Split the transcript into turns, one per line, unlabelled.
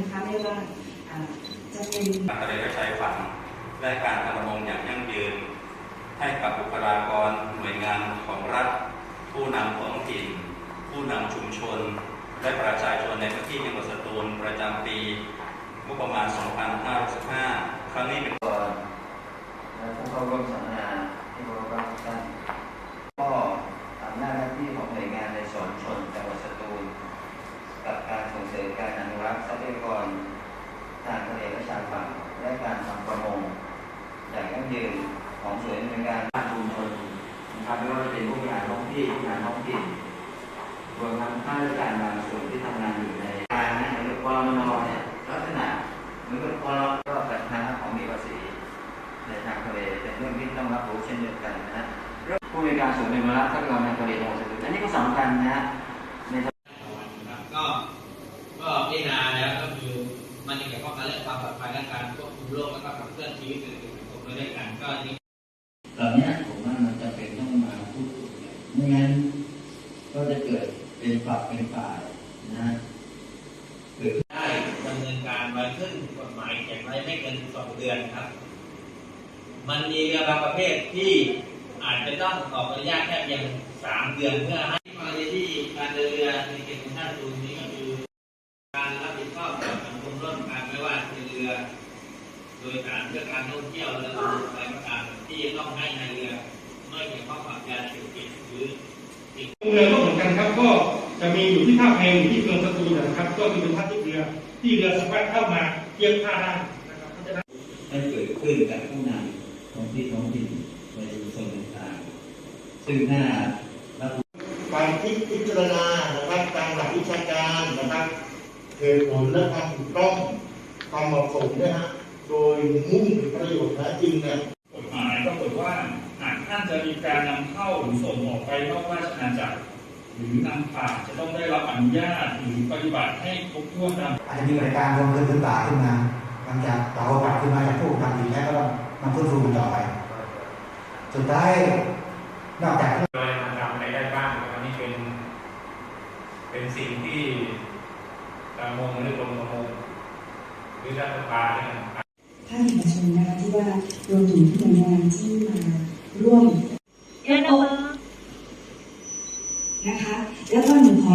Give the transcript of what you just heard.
นะคะไม่ว่าจะเป็น
การทะเลและชายฝั่งและการประมงอย่างยั่งยืน ให้กับบุคลากรหน่วยงานของรัฐ ผู้นำท้องถิ่น ผู้นำชุมชน และประชาชนในพื้นที่จังหวัดสตูลประจำปีงบประมาณ 2565 ครั้งนี้เป็น
ก่อนและผู้เข้าร่วมสัมมนาที่เคารพรัทุกท่านก็อำนาจหน้าที่ของหน่วยงานในสวนชนจังหวัดสตูล กับการส่งเสริมการอนุรักษ์ ทรัพยากรทางทะเลและชายฝั่งและการทำประมงอย่างยั่งยืนของส่วนราชการภาคชุมชนนะครับไม่ว่าจะเป็นผู้บริหารท้องที่ผู้บริหารท้องถิ่นรวมทั้งข้าราชการบางส่วนที่ทำงานอยู่ในการนะหรือกรมนเนี่ยลักษณะเหมือนกับกรก็จัดหาของมีภาษีในทางทะเลเป็นเรื่องที่ต้องรับรู้เช่นเดียวกันนะผู้มีการสูงในมรดกทรัพยากรทางทะเลจังหวัดสตูลอันนี้ก็สำคัญนะฮะใน
ครับก็ก็พิจารณาแล้วก็คือ มันจะเกี่ยวข้องกับเรื่องความปลอดภัยและการควบคุมโรคและก็ขับเคลื่อนชีวิตเศรษฐกิจสังคมไปด้วยกันก็นี่
ตอนนี้ผมว่ามันจะเป็นต้องมาพูดคุยไม่งั้นก็จะเกิดเป็นฝักเป็นฝ่ายนะฮะเกิด
ได้ดำเนินการไว้ขึ้นกฎหมายอย่างไรไม่เกินสองเดือนครับ มันมีเรือบางประเภทที่อาจจะต้องออกอนุญาตแค่เพียงสามเดือนเพื่อให้กรณีที่การเดินเรือในเขตของท่าตูนนี้ รือ โดยการเพื่อการท่องเที่ยวและอะไรก็ตามที่จะต้องให้ในเรือไม่เกี่ยวข้องกับยาเสพติดหรือ
เรือก็เหมือนกันครับก็จะมีอยู่ที่ท่าแพอยู่ที่เมืองสตูลนะครับ ก็คือเป็นท่าที่เรือที่เรือสามารถเข้ามาเทียบท่าได้นะครับเพราะฉะนั้น
ให้เกิดขึ้นกับผู้นำท้องที่ท้องถิ่นในชุมชนต่างๆซึ่งถ้ารับ
การคิดพิจารณานะครับตามหลักวิชาการนะครับเหตุผลและความถูกต้อง ความเหมาะสมเนะฮะโดยมุ่งถึงประโยชน์แท้จริงเนี่ย
กฎหมายปรากฏว่าหากท่านจะมีการนำเข้าหรือส่งออกไปนอกราชอาณาจักรหรือนำผ่านจะต้องได้รับอนุญาตหรือปฏิบัติให้ครบถ้วนตาม
อาจจะมีบริการรวมเงินพื้นป่าขึ้นมาหลังจากเรากลับขึ้นมาจากผู้ทำดีแล้วก็ต้องนำฟื้นฟูมันต่อไปสุดท้ายนอกจาก
โดยมันทำอะไรได้บ้างอันนี้เป็น เป็นสิ่งที่ประมงหรือกรมประมง หรือรัฐบาลเนี่ย
ภาคเอกชนนะคะที่ว่ารวมถึงหน่วยงานที่มาร่วมนะคะ แล้วก็หนูขอ